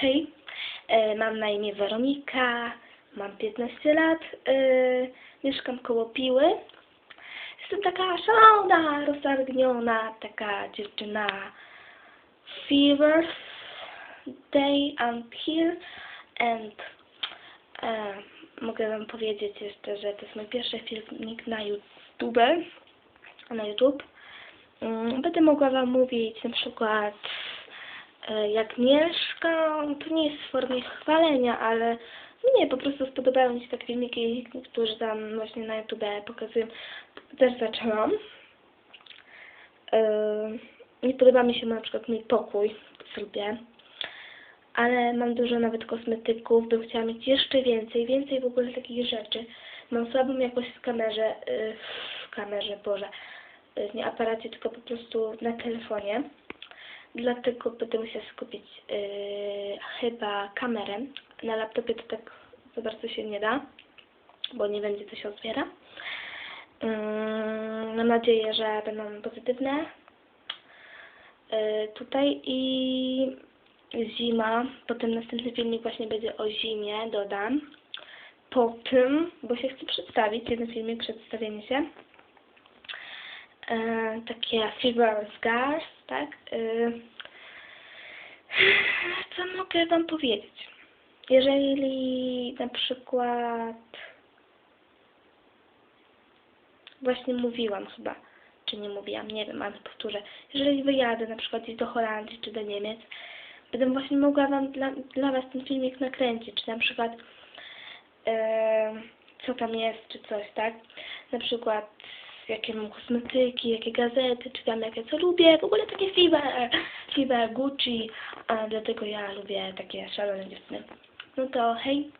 Hej, e, mam na imię Weronika, mam 15 lat, e, mieszkam koło Piły. Jestem taka szalona, roztargniona, taka dziewczyna. Fever day I'm here and e, mogę wam powiedzieć jeszcze, że to jest mój pierwszy filmik na YouTube. Na YouTube. Mm, Będę mogła wam mówić na przykład jak mieszkam, to nie jest w formie chwalenia, ale nie, po prostu spodobały mi się takie filmiki, które tam właśnie na YouTube pokazują. Też zaczęłam. E, Nie podoba mi się na przykład mój pokój w lubię, ale mam dużo nawet kosmetyków, bym chciała mieć jeszcze więcej, więcej w ogóle takich rzeczy. Mam słabą jakość w kamerze, e, w kamerze, Boże, e, nie aparacie, tylko po prostu na telefonie. Dlatego będę musiała skupić yy, chyba kamerę. Na laptopie to tak za bardzo się nie da, bo nie będzie to się otwiera. Yy, mam nadzieję, że będą pozytywne. Yy, tutaj i zima. Potem następny filmik właśnie będzie o zimie, dodam. Po tym, bo się chcę przedstawić, jeden filmik, przedstawienie się takie Fever Scars, tak? E, co mogę Wam powiedzieć? Jeżeli na przykład właśnie mówiłam chyba, czy nie mówiłam, nie wiem, ale powtórzę. Jeżeli wyjadę na przykład gdzieś do Holandii czy do Niemiec, będę właśnie mogła Wam dla, dla Was ten filmik nakręcić, czy na przykład e, co tam jest, czy coś, tak? Na przykład jakie mam kosmetyki, jakie gazety, czy tam jakie co lubię, w ogóle takie Fever, Fever Gucci, a dlatego ja lubię takie szalone dziewczyny. No to hej!